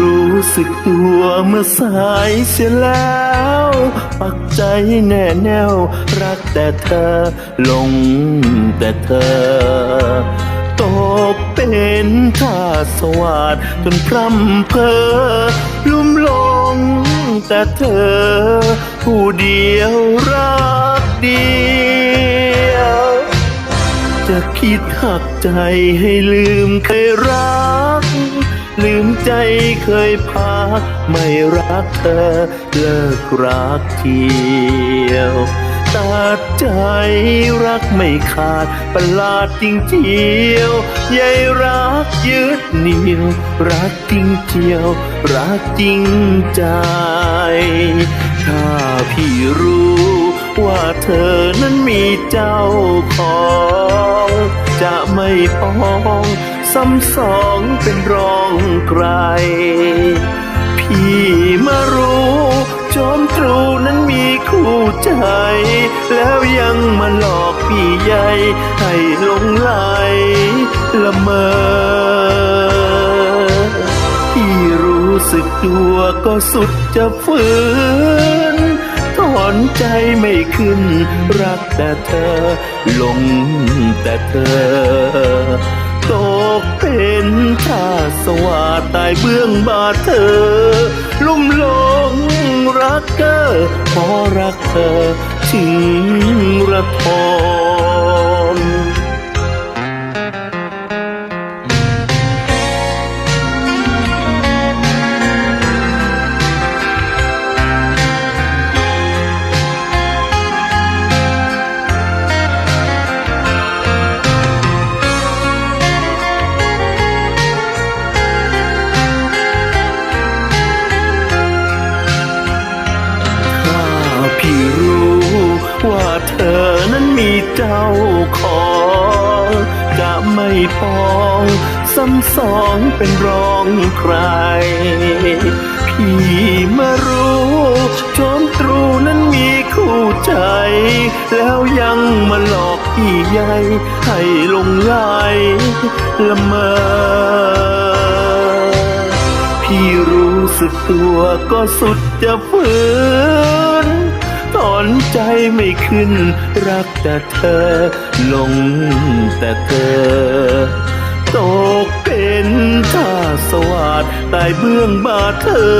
รู้สึกตัวเมื่อสายเสียแล้ว ปักใจแน่แน่วรักแต่เธอหลงแต่เธอตกเป็นท่าสวัสดจนพร่ำเพอลุ่มหลงแต่เธอ ผู้เดียวรักเดียว จะคิดหักใจให้ลืมเคยรัก ลืมใจเคยพักไม่รักเธอ เลิกรักเที่ยวตัดใจรักไม่ขาดประหลาดจริงเจียวใยรักยึดเหนียวรักจริงเจียว รักจริงใจ ถ้าพี่รู้ว่าเธอนั้นมีเจ้าของ จะไม่ปอง ซ้ำสองเป็นรองใคร พี่มารู้โจมตรูนั้นมีคู่ใจ แล้วยังมาหลอกพี่ใหญ่ให้หลงไหลละเมอที่รู้สึกตัวก็สุดจะฝืนถอนใจไม่ขึ้น รักแต่เธอหลงแต่เธอ ตกเป็นท่าสวาตายเบื้องบาทเธอ ลุ่มหลงรักเกอพอรักเธอถึงระทม เธอนั้นมีเจ้าของ จะไม่ปองซ้ำสองเป็นรองใคร พี่มารู้โจมตรูนั้นมีคู่ใจ แล้วยังมาหลอกพี่ใหญ่ให้ลงไหลละเมอพี่รู้สึกตัวก็สุดจะฝืน อนใจไม่ขึ้น รักแต่เธอ ลงแต่เธอ ตกเป็นท่าสวัสดตายเบื้องบาเธอ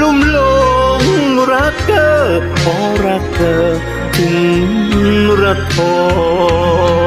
ลุ่มหลงรักเธอพอรักเธอ ถึงระทม